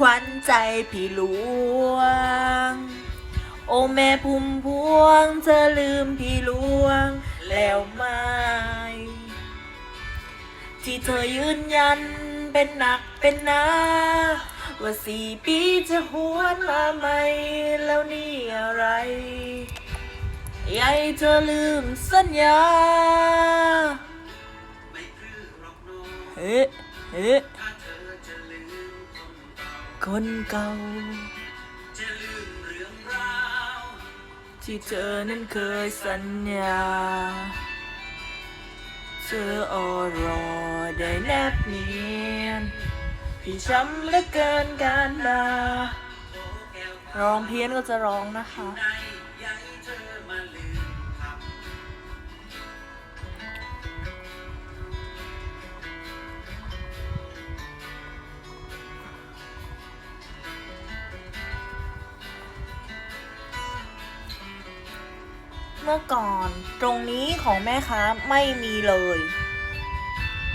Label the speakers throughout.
Speaker 1: ขวัญใจพี่หลวง โอแม่พุ่มพวงเธอลืมพี่หลวงแล้วไหมที่เธอยืนยันเป็นหนักเป็นหนาว่าสี่ปีจะหวนมาใหม่แล้วนี่อะไรยายเธอลืมสัญญา
Speaker 2: ไม่พรื้หรอกน้อง
Speaker 1: เฮ้เฮ้
Speaker 2: คนเก่า จะลืมเรื่องราว
Speaker 1: ที่เธอนั้นเคยสัญญา เธออรอได้แนบเนียน พี่ช้ำเหลือเกินการดาร้องเพี้ยนก็จะร้องนะคะ
Speaker 2: เมื่
Speaker 1: อก่อนตรงนี้ของแม่ค้าไม่มีเลย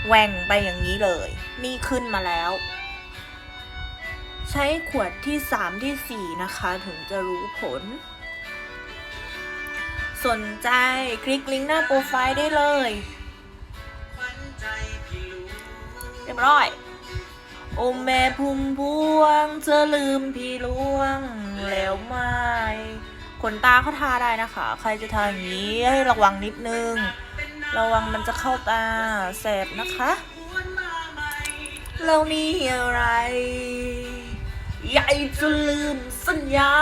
Speaker 1: แหว่งไปอย่างนี้เลย นี่ขึ้นมาแล้ว ใช้ขวดที่สามที่สี่นะคะ ถึงจะรู้ผล สนใจคลิกลิงก์หน้าโปรไฟล์ได้เลยเรียบร้อยโอแม่พุ่มพวง เธอลืมพี่ลวงแล้วไหมข นตาเขาทาได้นะคะ ใครจะทาอย่างนี้ให้ระวังนิดนึง ระวังมันจะเข้าตาแสบนะคะ
Speaker 2: เราม่
Speaker 1: แล้วนี่อะไร ใหญ่จะลืมสัญญา